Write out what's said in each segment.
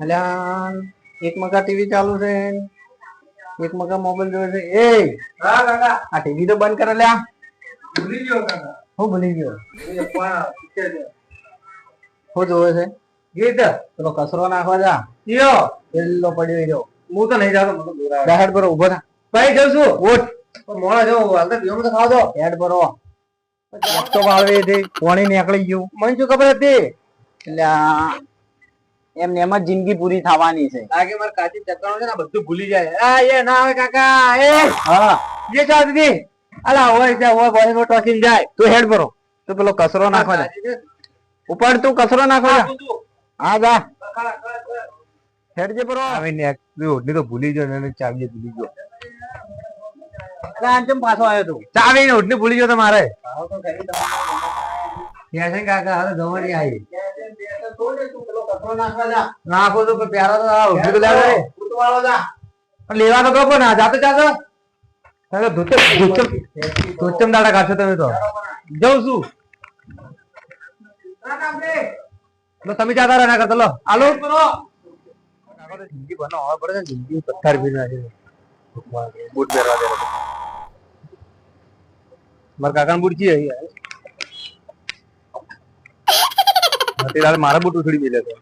અલ્યા એક મકા ટીવી ચાલુ છે. એક મકા મોબાઈલ જોવે છે. એ! હા કાકા. આ ટીવી તો બંધ કરે લ્યા ભૂલી ગયો કાકા. હું ભૂલી ગયો? હું. જોવે છે? ગીત પેલો કચરો નાખવા જા. યો. પેલો પડ્યો રહ્યો હું તો નહીં જાતો મને તો દોરાવે. દા પર ઊભો થા. ભાઈ જઉં છું. ઉઠ. પણ મોડા જાઉં હાલ તો ખાવા દો હેડ પર તો વાળવી હતી કોણી નીકળી ગયું. મને શું ખબર હતી? એટલે એમને એમ જ જિંદગી પૂરી થવાની છે. લાગે મારે કાચી ચક્કરો છે ને બધું ભૂલી જાય. આ એ ના આવે કાકા એ! હા. જે છો દીદી. અલા હોય છે હોય બોય મોટો સીન જાય. તું હેડ પર તું પેલો કચરો નાખો જા. ઉપર તું કચરો નાખો જા. હા જા. હેડ જે ખરા. હેડ ને ઓઢની તો ભૂલી ગયો ને ચાવી ભૂલી ગયો. કાંચમ પાછો આવ્યો તું? ચાવી ને ઓઢની ભૂલી ગયો તો મારે. કાકા હવે જવાની આવી. નાખો તો પ્યારા તો આ ઓઢની તો લેવા તો કહો ના જાતો જાતો. ધોચમ દાડા કાઢશો તમે તો. જઉં છું. તમે જાતા રહો ના કરતો લો. આલો જિંદગી બનો હવે પડે ને જિંદગી પથ્થર બી છે. બૂટ પહેરવા દે મારા કાકા બૂટ છે મારા બૂટ ઉછળી મેલે છે.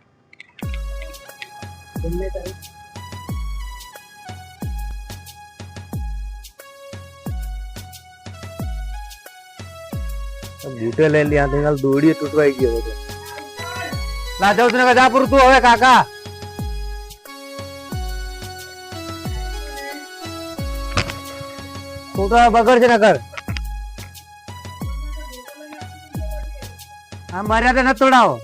બૂટે લઈ લે આ દોડીએ તૂટવાઈ ગયો હતો. ના જાઉં છું ને પૂરતું હવે, કાકા. છોકરા બગડ છે નગર આ મર્યાદા ન તોડાવો.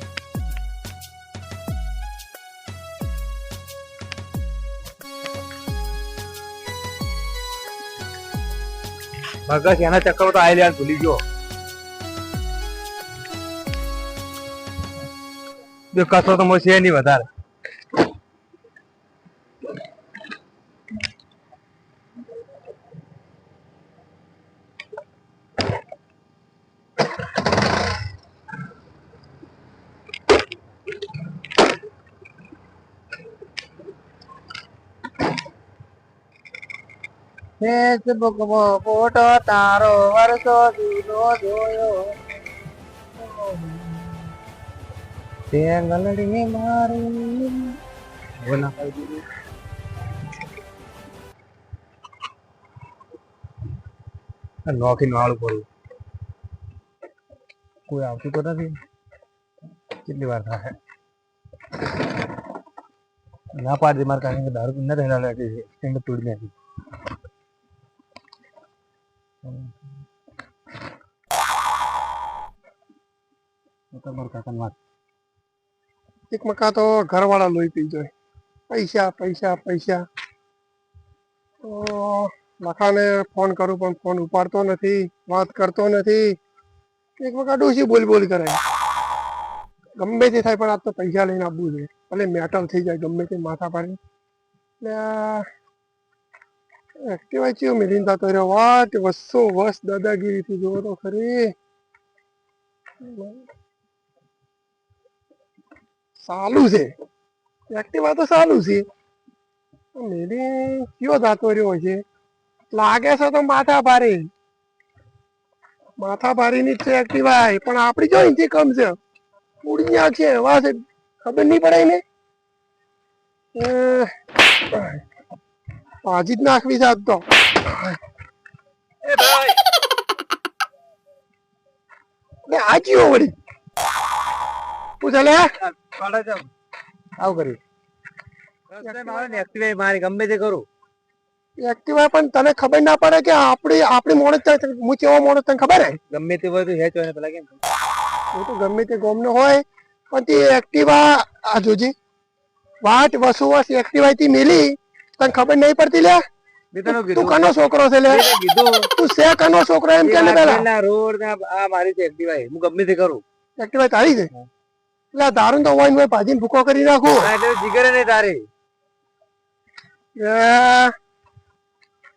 મગજ એના ચક્કર તો આઈ ભૂલી ગયો. જો કસો તો છે નહીં વધારે. ફેસબુકમાં ફોટો તારો વર્ષો જૂનો જોયો. તે ગલડી મારી બોલા દીધું નોખી નાળું પડ્યું કોઈ આવતું તો નથી. કેટલી વાર થાય. ના પાડી મારે કાંઈ દારૂ પીને રહેલા લાગે છે તોડી નાખી તમારા કાકાની વાત એક મકા તો ઘરવાળા લોહી પી જાય. પૈસા પૈસા પૈસા. તો લખાને ફોન કરું પણ ફોન ઉપાડતો નથી, વાત કરતો નથી. એક વખત ડોસી બોલ બોલ કરે. ગમે તે થાય પણ આજ તો પૈસા લઈને આપવું જોઈએ. ભલે મેટલ થઈ જાય, ગમે તે માથા પાડી. એટલે એક્ટિવા ચિયો મિલિન થતો રહ્યો. વાત વસ્સો, વસ દાદાગીરીથી જોવો તો ખરી. સાલું છે. એક્ટિવા તો સારું છે. મેરી કયો જાતો રહ્યો છે? લાગે છે તો માથા ભારે. માથા ભારીની જ છે એક્ટિવા પણ આપડી જો અહીંથી કમ છે. ઉડી છે વાહ છે. ખબર નહીં પડે ને પાજી જ નાખવી છે તો. ને આ કયો વળી. પૂછે લે આવું કર્યું. મારી ગમે તે કરું. એક્ટિવા પણ તને ખબર ના પડે કે આપણી આપણી મોણસ હું કેવો મોણસ તને ખબર હે? ગમે તે હોય તો હેચ હોય પેલા કેમ હું તો ગમે તે ગોમનો હોય પણ તે એક્ટિવા આ જોજી. વાટ વસુ વસ એક્ટિવા થી મેલી તને ખબર નહીં પડતી લે તું કનો છોકરો છે લે તું સે કનો છોકરો એમ કે ને પેલા? રોડ ના આ મારી છે એક્ટિવા હું ગમે તે કરું. એક્ટિવા તારી છે? એટલે તારું તો હોય ભાજીને ભૂકો કરી નાખું. એટલે જીગર ને તારે.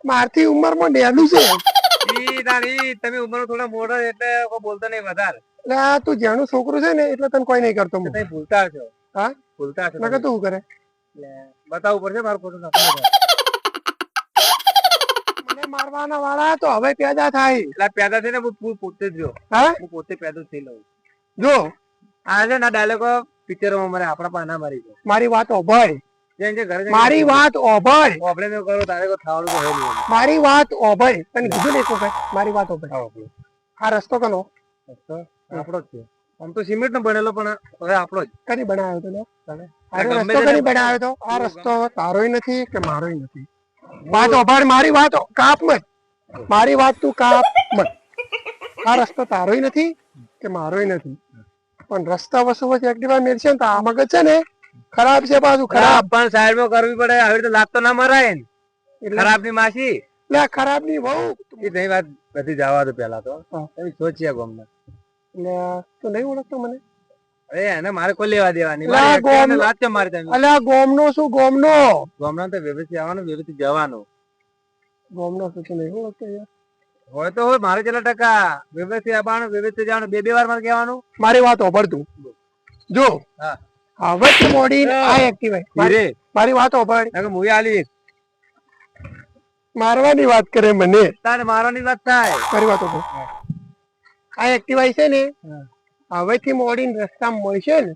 મારથી ઉંમરમાં ડેલું છે. ઈ તારી તમે ઉંમર થોડા મોટા એટલે બોલતો નહીં વધારે. એટલે તું જેનું છોકરું છે ને એટલે તને કોઈ નહીં કરતો તમે ભૂલતા છો. હા? ભૂલતા છો નકર તું કરે? બતાવવું પડશે મારું ખોટું મને મારવાના વાળા તો હવે પેદા થાય. એટલે પેદા થઈને હું પોતે જ જો હા? હું પોતે પેદા થઈ લઉં. જો આ છે ને ડાયલોગો પિક્ચરોમાં મને આપણા પાના મારી મારી વાત ઓભળ મારી વાત ઓભળ આપણે મેં કરો તારે કો થવાનું હોય નહીં. મારી વાત ઓભળ તને કીધું ને શું મારી વાત ઓભળ આ રસ્તો કનો? રસ્તો આપણો જ છે. આમ તો સિમેન્ટ નો બનેલો પણ હવે આપણો જ. કદી બનાવ્યો તો? તને? આ રસ્તો કદી બનાવ્યો તો આ રસ્તો તારોય નથી કે મારોય નથી? વાત ઓભળ મારી વાત કાપ મત. મારી વાત તું કાપ મત. આ રસ્તો તારોય નથી કે મારોય નથી? પણ રસ્તા વસ્તુ વચ્ચે એક્ટિવા મેળશે ને તો આ મગજ છે ને ખરાબ છે પાછું ખરાબ. પણ સાઈડમાં કરવી પડે. આવી રીતે લાત તો ના મરાય ને. ખરાબની માસી. એટલે ખરાબની બહુ એ નહીં વાત બધી જવા દો પેલા તો. હા. એવી સોચીએ એટલે તું નહીં ઓળખતો મને. અરે એને મારે કોઈ લેવા દેવાની. લાત શું મારી તમે? અલે આ ગોમનો શું? ગોમનો. ગામડા તો વ્યવસ્થિત આવવાનું વ્યવસ્થિત જવાનું. ગોમનો શું નહીં ઓળખતો યાર. હોય તો હોય મારે કેટલા ટકા વ્યવસ્થિત આવવાનું વ્યવસ્થિત જવાનું બે બે વાર મારે કહેવાનું? મારી વાત ઓભળ તું જો હા. હવે તું મોડી આ એક્ટિવાય મારી વાત ઓભળ નકર મુઈ આલી. મારવાની વાત કરે મને. તારે મારવાની વાત થાય. મારી વાત ઓભળ આ એક્ટિવા છે ને. હવેથી મોડીને રસ્તા મળશે ને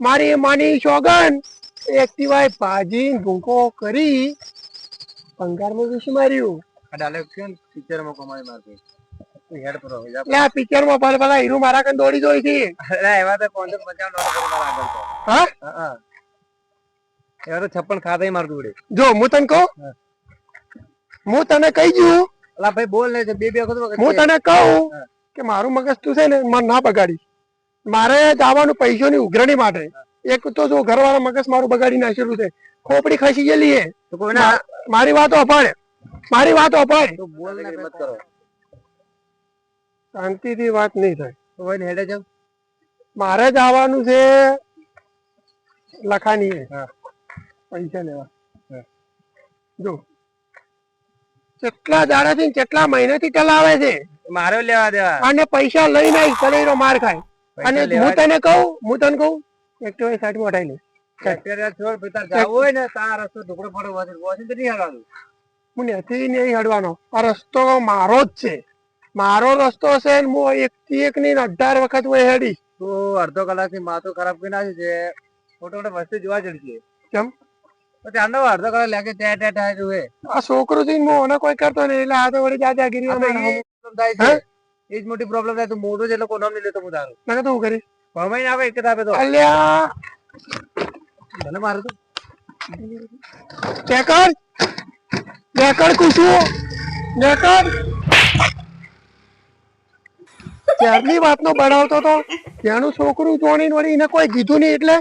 મારી માની શોગન એક્ટિવાય ભાજી ભૂંકો કરી પંગારમાં વિશે માર્યું. છે ને પિક્ચરમાં કમાઈ મારતી. હેડ પર હોય હીરો મારા કન દોડી દોઈ થી અરે એવા તો પંદર પચાસ ડોલર કરી મારા આગળ તો. હા? હા, હા. એવા તો છપ્પન ખાતા મારતું દોડે જો હું તને કહું? હું. તને કહી દઉં? અલા ભાઈ બોલ ને બે બે વખત વખત હું કે. તને કહું કે મારું મગજ તું છે ને મને ના બગાડી મારે જવાનું પૈસોની ઉઘરણી માટે. એક તો જો ઘરવાળા મગજ મારું બગાડી નાખેલું છે. ખોપડી ખસી ગયેલી છે. મારી વાતો અપાડ. મારી વાત અપાડ તો બોલ ને મત કરો શાંતિથી વાત નહીં થાય. તો કોઈને હેડે જાવ મારે જવાનું છે લખાની પૈસા લેવા. જો. કેટલા દાડાથી ને કેટલા મહિનાથી ચલાવે છે. મારે લેવા દેવા. અને પૈસા લઈને આવી કલેરો માર ખાય. અને હું તને કહું હું તને કહું એક્ટિવા સાઈડમાં હટાઈ લે. અત્યારે છોડ તાર જાવું હોય ને તાર રસ્તો ઢોકળો પડો વાંચે તો નહીં હલાવવાનું હું નથી નહીં હડવાનો આ રસ્તો મારો જ છે. મારો રસ્તો છે ને હું એક થી એક ની અઢાર વખત હું હેડી તો અડધો કલાકથી માથું ખરાબ કરી નાખ્યું છે મોટો મોટો વસ્તુ જોવા જડશે કેમ? અડધો કલાક લાગે ત્યાં ત્યાં થાય જોવે. આ છોકરો થી હું મને કોઈ કરતો નહીં. એટલે આ તો વળી જાજા છે. એ જ મોટી પ્રોબ્લેમ થાય. તો મોટો છે એટલે કોઈ નામ નહીં લેતો હું તારું. કીધું હું કરીશ? ભમાઈને આવે એક આપે તો. અલ્યા! ભલે મારું તો. નેકળ કુશું નેકળ ત્યારની વાતનો બનાવતો તો ત્યાંનું છોકરું જોણી વળી એને કોઈ કીધું નહીં એટલે?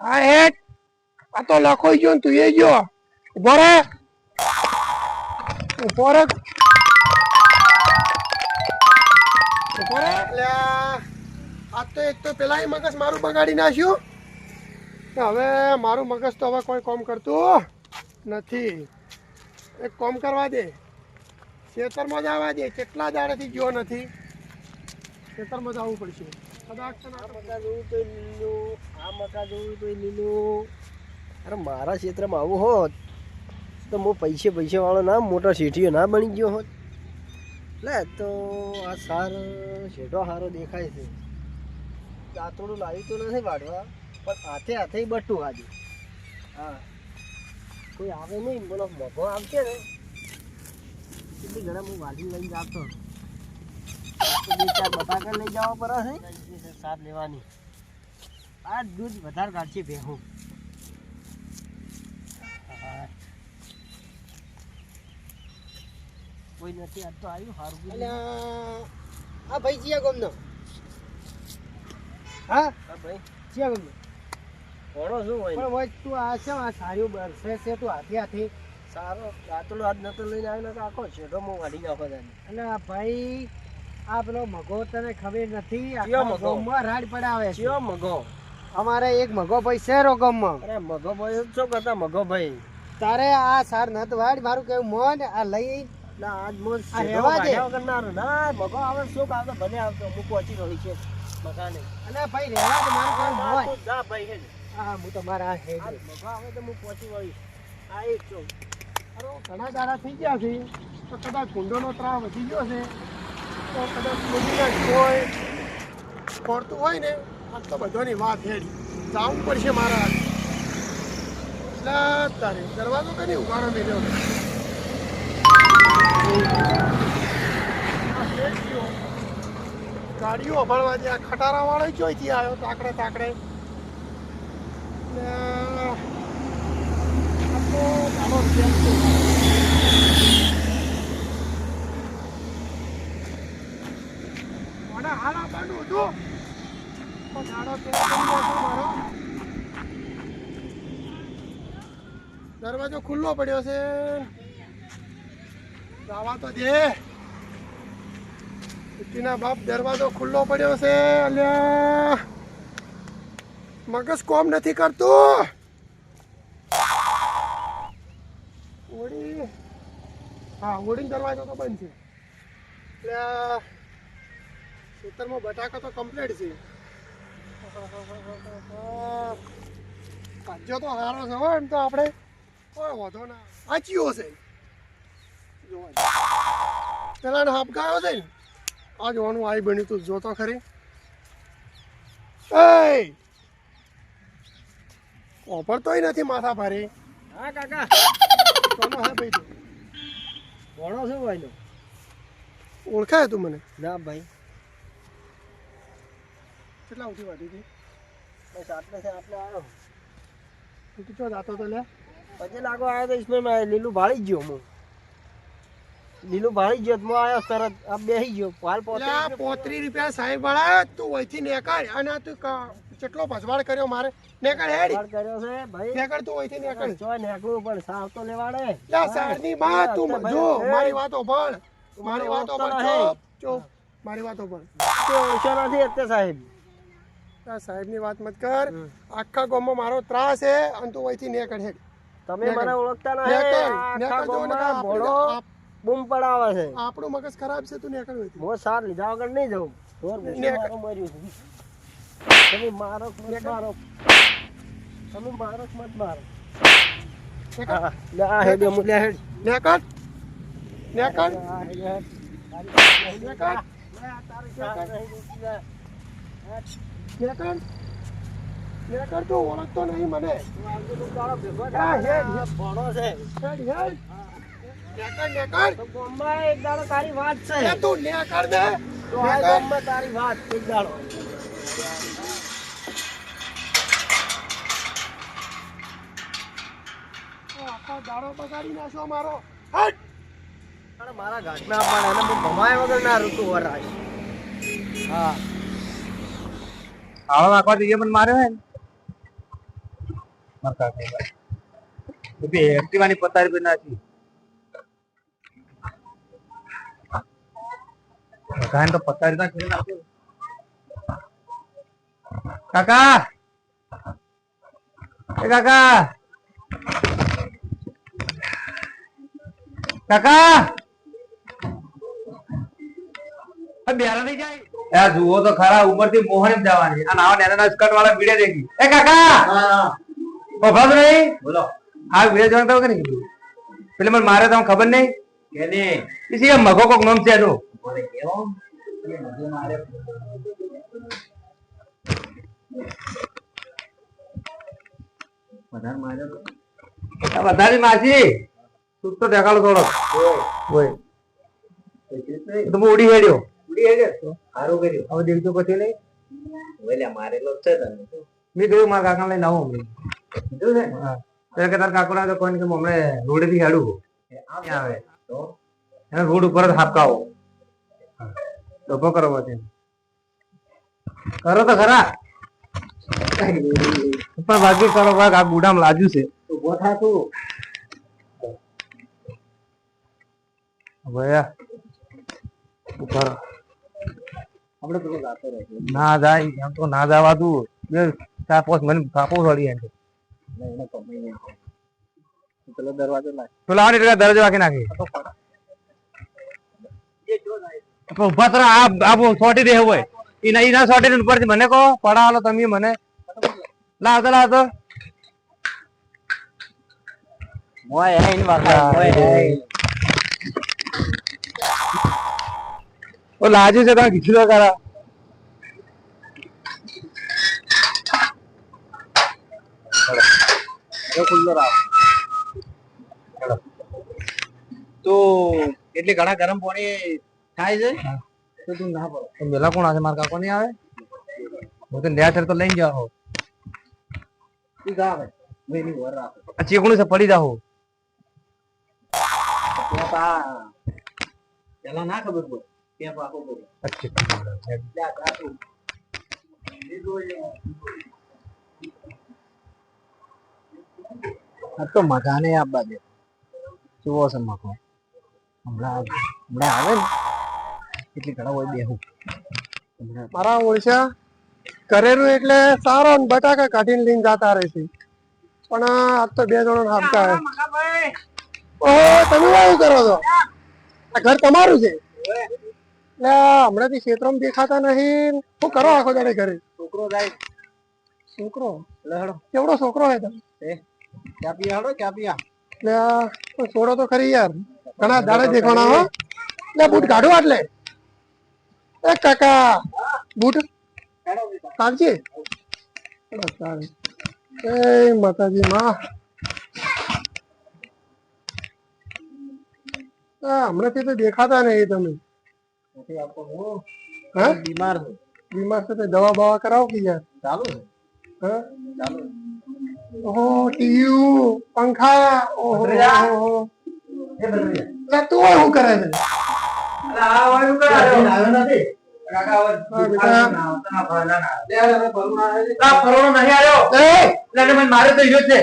આ હેટ આ તો લખોઈ ગયો તું એ ગયો. ઊભો રે આ તો એક તો પેલા મગજ મારું બગાડી નાખ્યું. હવે મારું મગજ તો હવે કોઈ કામ કરતું નથી. એક કોમ કરવા દે. ખેતરમાં આવવા દે. કેટલા દાડેથી ગયો નથી? ખેતરમાં જ આવવું પડશે. કદાચ આ મકા જોવું તો લીલું. આ મકા જોવું તો લીલું. અરે મારા ક્ષેત્રમાં આવું હોત તો હું પૈસે પૈસે વાળો ના, મોટો શેઠીઓ ના બની ગયો હોત. લે, તો આ સાર શેઠો સારો દેખાય છે. દાંતોડું લાવ્યું તો નથી વાઢવા, પણ હાથે હાથે બટ્ટું ખાધું હા. કોઈ આવે નહીં બોલો મોઘો આવશે ને. કેટલી ઘણા હું વાલી લઈને આપતો તો બે ચાર બટાકા લઈ જવા પડે સાત લેવાની. આ દૂધ વધારે કાઢશે ભેહું. કોઈ નથી આજ તો આવ્યું સારું હા આ ભાઈ જીયા ગમનો. હા? હા ભાઈ. જીયા ગમનો. ઘણો શું હોય? પણ ભાઈ તું આ છે આ સારું બરસે છે તું હાથે હાથે. સારો આટલો આજ નતો લઈને આવ્યો તો આખો છેડો હું વાઢી નાખો તને અને ભાઈ આ પેલો મગો તને ખબર નથી કયો મગો? માં રાડ પડાવે છે. કયો મગો? અમારે એક મગો ભાઈ છે રોગમમાં અરે મગો ભાઈ શું કરતા મગો ભાઈ? તારે આ સાર નત વાડ મારું કેવું મોન આ લઈ ના આજ મોજ આ રહેવા દે. ના મગો આવે શું શું તો ભલે આવતો હું પહોંચી રહી છે. મકાને અને ભાઈ રહેવા દે મારું કેવું હોય જા ભાઈ હેડ. હા હું તમારા મગા આવે તો હું પહોંચી વળીશ. આ એક છું. ઘણા દાડા થઈ ગયા છે તો કદાચ કુંડોનો ત્રાવ વધી ગયો છે તો કદાચ કોઈ પડતું હોય ને આ તો બધાની વાત હેડી જવું પડશે મારા એટલે તારે દરવાજો કઈ ઉગાડો મેળ્યો ગાડીઓ ભણવા દે આ ખટારા વાળો ચોઈથી આવ્યો તાકડે તાકડે દરવાજો ખુલ્લો પડ્યો છે. જવા તો દે. ના બાપ દરવાજો ખુલ્લો પડ્યો છે અલ્યા. મગજ કોમ નથી કરતું. હોડી હા ઓડી દરવાજો તો બંધ છે. એટલે ખેતરમાં બટાકા તો કમ્પ્લીટ છે. ભાજ્યો તો સારો છે હો, એમ તો આપણે કોઈ વાંધો ના આચ્યો છે. પેલા હાપકાયો છે ને, આ જોવાનું આઈ બન્યું તું, જોતો ખરી. એ! ઓપરતોય નથી માથા ફારે હા કાકા. કોનો હા ભાઈ તું? ભણો છે ભાઈનો? ઓળખાય તું મને? ના ભાઈ. કેટલા ઉઠી વાટી હતી? બસ આટલે છે આટલે આવ્યો. તું ચો જાતો તો લે. પછી લાગો આવ્યો તો ઈસમેં મેં લીલું ભાળી ગયો હું લીલું ભાળી ગયો તો આવ્યો તરત આ બેસી ગયો. હાલ પોત્રી રૂપિયા સાહેબ વાળા તું અહીંથી નેકાળ. અને તું કેટલો ભજવાડ કર્યો મારે? નેકળ હેડી. કર્યો છે ભાઈ. નેકળ તું અહીંથી નેકળ. જો નેકળું પણ સાવ તો લેવાડે. લા સારની માં તું જો મારી વાતો ભણ. મારી વાતો ભણ. ચોપ મારી વાતો ભણ. તો ઓછો નથી અત્યારે સાહેબ. સાહેબની વાત મત કર. આખા ગામમાં મારો ત્રાસ છે અને તું અહીંથી નેકળ હેડ. તમે મને ઓળખતા ના જો ને ગામમાં ભોળો બૂમ પડાવે છે. આપણું મગજ ખરાબ છે તું નેકળ હોય હું સાર લીધા વગર નહીં જવું ભૂસી મર્યું છે. તમે મારો મત મારો. તમે મારો મત મારો. લે આ હેડ્યો હું લે હેડ. લે આ હેડ્યો લે નહીં લે. નેકાળ. તું ઓળખતો નહીં મને. હેડ. હેડ. આ ભણો છે. હેડ હેડ. નેકાળ નેકાળ. તો ગામમાં એક દાડો તારી વાત છે. તું નેકાળ ને. તો આ ગામમાં તારી વાત એક દાડો આખો દાડો બગાડી નાખ્યો મારો. હટ! મારા ઘાટના પણ એને હું ભમાય વગર ના ઋતુ વરાશ હા. આવા નાખવા દઈએ પણ માર્યો હે મરતા એ બી એક્ટિવાની પતારી પર નાખી. બધાને તો પતારી ના કરી નાખ્યો કાકા! એ કાકા! કાકા! બેરા નહીં જાય. યાર જુઓ તો ખરા ઉપરથી મોહન જવાની. આ નાવા નેના સ્કર્ટ વાળા બીડે દેખી. એ કાકા! નહીં? બોલો. હા બીડે જવાનું તો કે કીધું પેલે મને મારે તમને ખબર નહીં? મગો કોક નામ છે એનો? વધારે માસી તું તો દેખાડો થોડો. ઓય. તો હું ઉડી હેડ્યો? ઉડી હેડ્યો સારું કર્યું. હવે દેખજો પછી નહીં? વેલ્યા મારેલો છે તને મેં કહ્યું મારા કાકા લઈને આવો હમણાં. કીધું છે ત્યારે કે તારા કાકુના તો કોઈને કે હમણાં રોડે થી હેડું આવે? તો? એને રોડ ઉપર જ હાપકાવો. ડબ્બો કરો પછી. કરો તો ખરા. પણ બાકી કરો ભાગ આ ગુડામ લાજુ છે. ઊભો થા તું. ભયા. ઉપર આપણે પેલો ગાતો રહે ના જાય એમ તો ના જવા તું બે ચાર પાંચ મને કાપો વળી એને કમાઈ પેલો દરવાજો લાવવાની એટલે દરજો વાંકી નાખી. તો ઊભા તો આ આ સોટી દે હોય. એ ના ના સોટી ઉપરથી મને કહો પડાવો તમે મને. લાવ તો લા તો. મોય હે ઇન વાગા મોય હે ઓ લાજુ છે તમે કીધું તો તો એટલે ઘણા ગરમ પાણી થાય છે? તો તું ના પડો. તો મેલા કોણ આવે? મારા કાકો નહીં આવે? હું તો નેટ તો લઈને જાઓ તું જા હવે. હું એની વર રાખો. આ ચીકણું છે પડી જાઓ પેલા ના ખબર પડે. ત્યાં પાકો જા તું. આ તો મકાને આપવા દે જુઓ છે મકો હમણાં હમણાં આવે ને. એટલે ઘણા હોય બેહું. મારા ઓળશા કરેલું એટલે સારો ને બટાકા કાઢીને લઈને જતા રહેશે પણ આ તો બે જણા હાલતા હે ઓહો તમે શું કરો છો? આ ઘર તમારું છે? એટલે હમણાંથી ક્ષેત્રમાં દેખાતા નહીં. શું કરો આખો દાડે ઘરે? છોકરો જાય. છોકરો? લહડો. કેવડો છોકરો હે તમે? ક્યાં પીયા હડો ક્યાં પીયા એટલે છોડો તો ખરી યાર. ઘણા દાડે દેખાણા હો. એટલે બૂટ કાઢો આટલે. એ કાકા બૂટ કાઢજે. સારું. એ માતાજી માં. હમણાંથી તો દેખાતા નહીં તમે. નથી આપતો હું. હા? બીમાર છું. બીમાર છે તો દવા બવા કરાવો કે યાર? ચાલુ છે. હા? ચાલુ ઓહો ટીયુ પંખા ઓહો ઓહો. એટલે તું હોય શું કરે છે? આવ્યો. નથી હા, બેટા નથી મારે તો છે.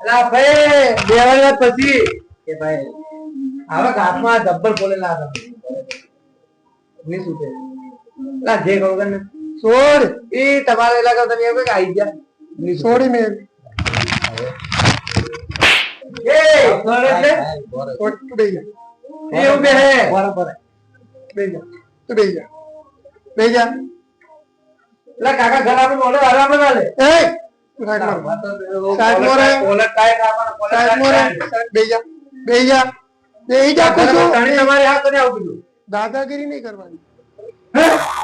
અલા ભાઈ બે પછી? કે ભાઈ હવે ઘાસમાં ડબ્બલ બોલેલા હતા ની શું છે અલા જે કહું તને છોડ એ તમારા ઇલાકા તમે એવું કે આઈ ગયા. ની શું? છોડી મેં. એ છોડ એટલે? તું બે એ એવું કે હે બરાબર બે જા. તું બે જા. બે જા. એટલે કાકા ઘર આપણે મોડે હરામ ના લે એ દાદાગીરી નહીં કરવાની.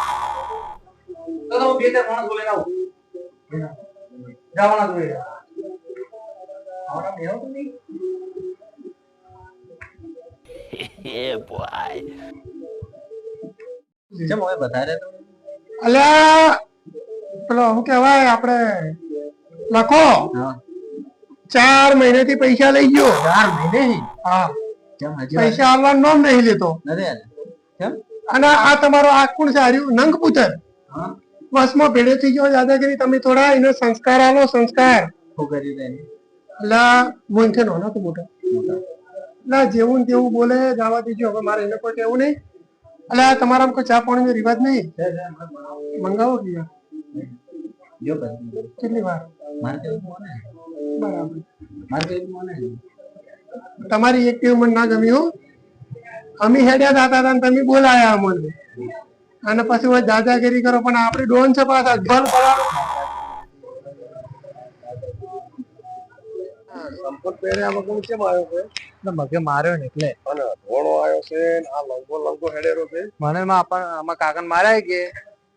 અલ્યા પેલો શું કહેવાય આપણે લખો. હા. ચાર મહિનાથી પૈસા લઈ ગયો. ચાર મહિને? હા. પૈસા આવવાનું નોમ નહીં લેતો. અને આ તમારો આ કોણ છે નંગ પુત્ર હા ભેડે થઈ ગયો. દાદાગીરી તમે થોડા એને સંસ્કાર આલો સંસ્કાર. એટલે કરી છે? નાનો તો મોટો. એટલે જેવું ને તેવું બોલે જવા દીજો. હવે મારે એને કોઈ કેવું નહીં. એટલે આ તમારામાં કોઈ ચા પાણીનો રિવાજ નહીં? મંગાવો કે. જો કરી કેટલી વાર? મારે તો એવું મને. બરાબર. મારે તો એવું મને. તમારી એક ટીમ મને ના ગમી હો. અમે હેડ્યા દાતા હતા તમે બોલાયા અમને. અને પછી હું દાદાગીરી કરો પણ આપણી ડોન છે પાછા. ભલ પડાવો સંપત પહેર્યા વગર કેમ આવ્યો છે? મગે માર્યો ને એટલે. અને ધોળો આવ્યો છે આ લંગો લંગો હેડેરો છે. મને આમાં કાકાને માર્યા કે?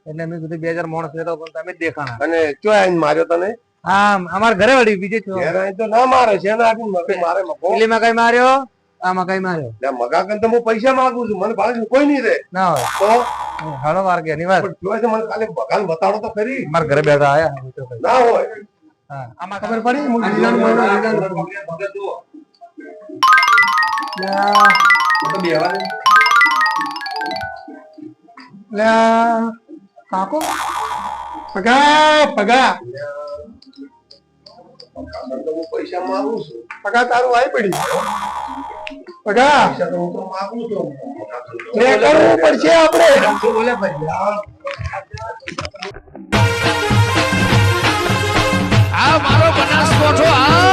એટલે મેં કીધું બે હજાર માણસ લેતો પણ તમે દેખાણા. અને ચો આઈને માર્યો તને? હા અમાર ઘરે વળી બીજે છો. ઘેર તો ના મારે છે ના મગજ મારે મકો એટલે મકાઈ માર્યો? આમાં કઈ માર્યો? એટલે મગા કન તો હું પૈસા માંગુ છું મને ભાડે કોઈ નહીં રે ના હોય. તો? હાલો વાર કે એની વાત. પણ મને ખાલી ભગવાન બતાડો તો ખરી મારા ઘરે બેઠા આયા. ના હોય. હા. આમાં ખબર પડી? હું ડીલાનો મહિનો ડીલાનો મહિનો. લે. આ કાકો પગા પગા પૈસા માંગુ છું પગા તારું આવી પડી. પગા લે કરવું પડશે આપણે. બોલે આ મારો બનાસકોઠો આ